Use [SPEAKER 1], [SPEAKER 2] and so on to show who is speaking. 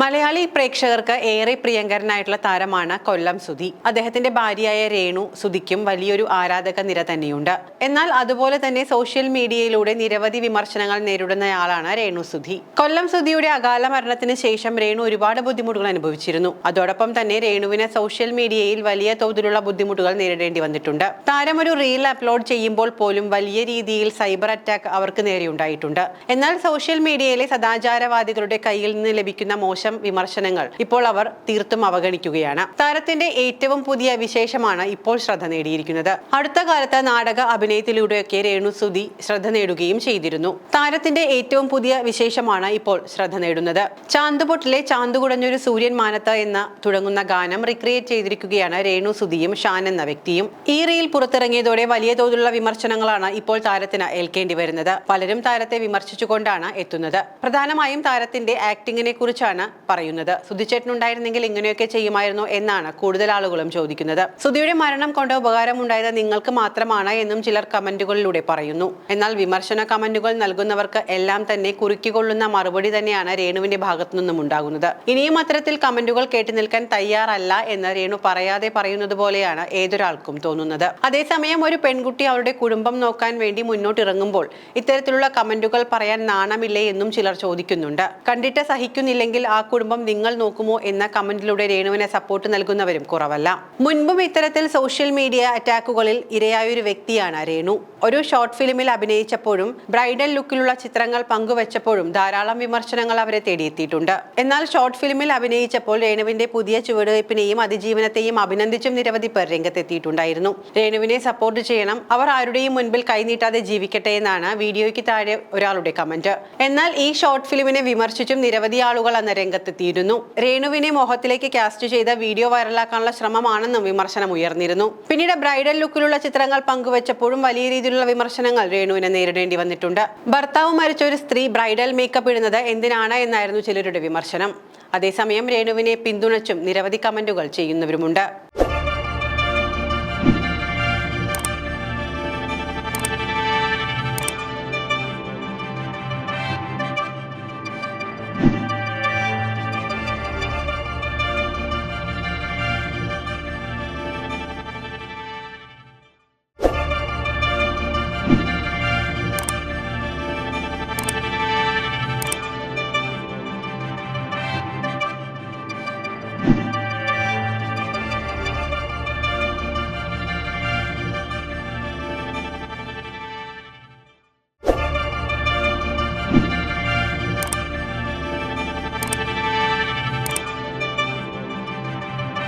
[SPEAKER 1] മലയാളി പ്രേക്ഷകർക്ക് ഏറെ പ്രിയങ്കരനായിട്ടുള്ള താരമാണ് കൊല്ലം സുധി. അദ്ദേഹത്തിന്റെ ഭാര്യയായ രേണു സുധിക്കും വലിയൊരു ആരാധക നിര തന്നെയുണ്ട്. എന്നാൽ അതുപോലെ തന്നെ സോഷ്യൽ മീഡിയയിലൂടെ നിരവധി വിമർശനങ്ങൾ നേരിടുന്നയാളാണ് രേണു സുധി. കൊല്ലം സുധിയുടെ അകാല മരണത്തിന് ശേഷം രേണു ഒരുപാട് ബുദ്ധിമുട്ടുകൾ അനുഭവിച്ചിരുന്നു. അതോടൊപ്പം തന്നെ രേണുവിന് സോഷ്യൽ മീഡിയയിൽ വലിയ തോതിലുള്ള ബുദ്ധിമുട്ടുകൾ നേരിടേണ്ടി വന്നിട്ടുണ്ട്. താരം ഒരു റീൽ അപ്ലോഡ് ചെയ്യുമ്പോൾ പോലും വലിയ രീതിയിൽ സൈബർ അറ്റാക്ക് അവർക്ക് നേരെയുണ്ടായിട്ടുണ്ട്. എന്നാൽ സോഷ്യൽ മീഡിയയിലെ സദാചാരവാദികളുടെ കയ്യിൽ നിന്ന് ലഭിക്കുന്ന മോശം വിമർശനങ്ങൾ ഇപ്പോൾ അവർ തീർത്തും അവഗണിക്കുകയാണ്. താരത്തിന്റെ ഏറ്റവും പുതിയ വിശേഷമാണ് ഇപ്പോൾ ശ്രദ്ധ നേടിയിരിക്കുന്നത്. അടുത്ത കാലത്ത് നാടക അഭിനയത്തിലൂടെയൊക്കെ രേണു സുധി ശ്രദ്ധ നേടുകയും ചെയ്തിരുന്നു. താരത്തിന്റെ ഏറ്റവും പുതിയ വിശേഷമാണ് ഇപ്പോൾ ശ്രദ്ധ നേടുന്നത്. ചാന്തുപൊട്ടിലെ ചാന്തുകുടഞ്ഞൊരു സൂര്യൻ മാനത്ത് എന്ന തുടങ്ങുന്ന ഗാനം റിക്രിയേറ്റ് ചെയ്തിരിക്കുകയാണ് രേണു സുധിയും ഷാൻ എന്ന വ്യക്തിയും. ഈ റീൽ പുറത്തിറങ്ങിയതോടെ വലിയ തോതിലുള്ള വിമർശനങ്ങളാണ് ഇപ്പോൾ താരത്തിന് ഏൽക്കേണ്ടി വരുന്നത്. പലരും താരത്തെ വിമർശിച്ചുകൊണ്ടാണ് എത്തുന്നത്. പ്രധാനമായും താരത്തിന്റെ ആക്ടിങ്ങിനെ കുറിച്ചാണ് പറയുന്നത്. സുധിച്ചേട്ടനുണ്ടായിരുന്നെങ്കിൽ ഇങ്ങനെയൊക്കെ ചെയ്യുമായിരുന്നു എന്നാണ് കൂടുതൽ ആളുകളും ചോദിക്കുന്നത്. സുധിയുടെ മരണം കൊണ്ട് ഉപകാരം ഉണ്ടായത് നിങ്ങൾക്ക് മാത്രമാണ് എന്നും ചിലർ കമന്റുകളിലൂടെ പറയുന്നു. എന്നാൽ വിമർശന കമന്റുകൾ നൽകുന്നവർക്ക് എല്ലാം തന്നെ കുറുക്കിക്കൊള്ളുന്ന മറുപടി തന്നെയാണ് രേണുവിന്റെ ഭാഗത്തു നിന്നും ഉണ്ടാകുന്നത്. ഇനിയും അത്തരത്തിൽ കമന്റുകൾ കേട്ടു നിൽക്കാൻ തയ്യാറല്ല എന്ന് രേണു പറയാതെ പറയുന്നത് പോലെയാണ് ഏതൊരാൾക്കും തോന്നുന്നത്. അതേസമയം ഒരു പെൺകുട്ടി അവരുടെ കുടുംബം നോക്കാൻ വേണ്ടി മുന്നോട്ടിറങ്ങുമ്പോൾ ഇത്തരത്തിലുള്ള കമന്റുകൾ പറയാൻ നാണമില്ലേ എന്നും ചിലർ ചോദിക്കുന്നുണ്ട്. കണ്ടിട്ട് സഹിക്കുന്നില്ലെങ്കിൽ ആ കുടുംബം നിങ്ങൾ നോക്കുമോ എന്ന കമന്റിലൂടെ രേണുവിനെ സപ്പോർട്ട് നൽകുന്നവരും കുറവല്ല. മുൻപും ഇത്തരത്തിൽ സോഷ്യൽ മീഡിയ അറ്റാക്കുകളിൽ ഇരയായ ഒരു വ്യക്തിയാണ് രേണു. ഒരു ഷോർട്ട് ഫിലിമിൽ അഭിനയിച്ചപ്പോഴും ബ്രൈഡൽ ലുക്കിലുള്ള ചിത്രങ്ങൾ പങ്കുവച്ചപ്പോഴും ധാരാളം വിമർശനങ്ങൾ അവരെ തേടിയെത്തിയിട്ടുണ്ട്. എന്നാൽ ഷോർട്ട് ഫിലിമിൽ അഭിനയിച്ചപ്പോൾ രേണുവിന്റെ പുതിയ ചുവടുവയ്പ്പിനെയും അതിജീവനത്തെയും അഭിനന്ദിച്ചും നിരവധി പേർ രംഗത്തെത്തിയിട്ടുണ്ടായിരുന്നു. രേണുവിനെ സപ്പോർട്ട് ചെയ്യണം അവർ ആരുടെയും മുൻപിൽ കൈനീട്ടാതെ ജീവിക്കട്ടെ എന്നാണ് വീഡിയോയ്ക്ക് താഴെ ഒരാളുടെ കമന്റ്. എന്നാൽ ഈ ഷോർട്ട് ഫിലിമിനെ വിമർശിച്ചും നിരവധി ആളുകൾ അന്ന് രംഗത്തെത്തിയിരുന്നു. രേണുവിനെ മോഹത്തിലേക്ക് കാസ്റ്റ് ചെയ്ത വീഡിയോ വൈറലാക്കാനുള്ള ശ്രമമാണെന്നും വിമർശനം ഉയർന്നിരുന്നു. പിന്നീട് ബ്രൈഡൽ ലുക്കിലുള്ള ചിത്രങ്ങൾ പങ്കുവച്ചപ്പോഴും വലിയ രീതിയിലുള്ള വിമർശനങ്ങൾ രേണുവിനെ നേരിടേണ്ടി വന്നിട്ടുണ്ട്. ഭർത്താവ് മരിച്ച ഒരു സ്ത്രീ ബ്രൈഡൽ മേക്കപ്പ് ഇടുന്നത് എന്തിനാണ് എന്നായിരുന്നു ചിലരുടെ വിമർശനം. അതേസമയം രേണുവിനെ പിന്തുണച്ചും നിരവധി കമന്റുകൾ ചെയ്യുന്നവരുമുണ്ട്.